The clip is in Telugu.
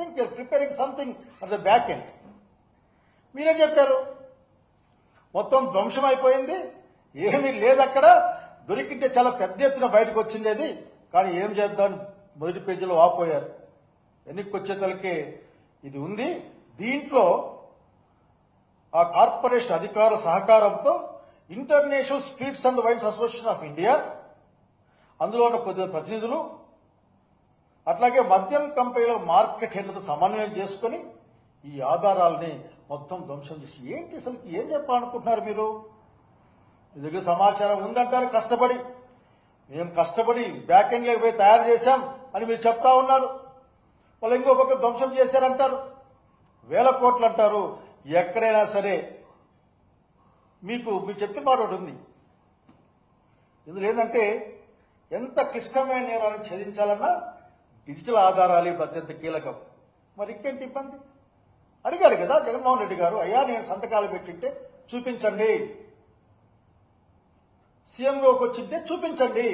Think you're preparing something at the back end మీరే చెప్పారు? మొత్తం ధ్వంసం అయిపోయింది. ఏమీ లేదు అక్కడ. దొరికింటే చాలా పెద్ద ఎత్తున బయటకు వచ్చింది అది కానీ ఏం చేద్దాం? మొదటి పేజీలో వాపోయారు వెనక్కి వచ్చేతలకి ఇది ఉంది. దీంట్లో ఆ కార్పొరేషన్ అధికార సహకారంతో international spirits and wines association of India అందులో ఉన్న కొద్ది ప్రతినిధులు అట్లాగే మద్యం కంపెనీల మార్కెట్ హెడ్లతో సమన్వయం చేసుకుని ఈ ఆధారాలని మొత్తం ధ్వంసం చేసి ఏంటి అసలు ఏం చెప్పాలనుకుంటున్నారు మీరు? మీ దగ్గర సమాచారం ఉందంటారు కష్టపడి. మేము కష్టపడి బ్యాక్ ఎండ్ పోయి తయారు చేశాం అని మీరు చెప్తా ఉన్నారు. వాళ్ళు ఇంకో పక్క ధ్వంసం చేశారంటారు. వేల కోట్లు అంటారు. ఎక్కడైనా సరే మీకు మీరు చెప్పిన మాట ఒకటి ఉంది. ఇందులో ఏంటంటే ఎంత క్లిష్టమైన నేరాన్ని ఛేదించాలన్నా డిజిటల్ ఆధారాలు ఇప్పుడు అత్యంత కీలకం. మరి ఇంకేంటి ఇబ్బంది? అడిగాడు కదా జగన్మోహన్ రెడ్డి గారు అయ్యా నేను సంతకాలు పెట్టింటే చూపించండి. సీఎంఓకి వచ్చింటే చూపించండి.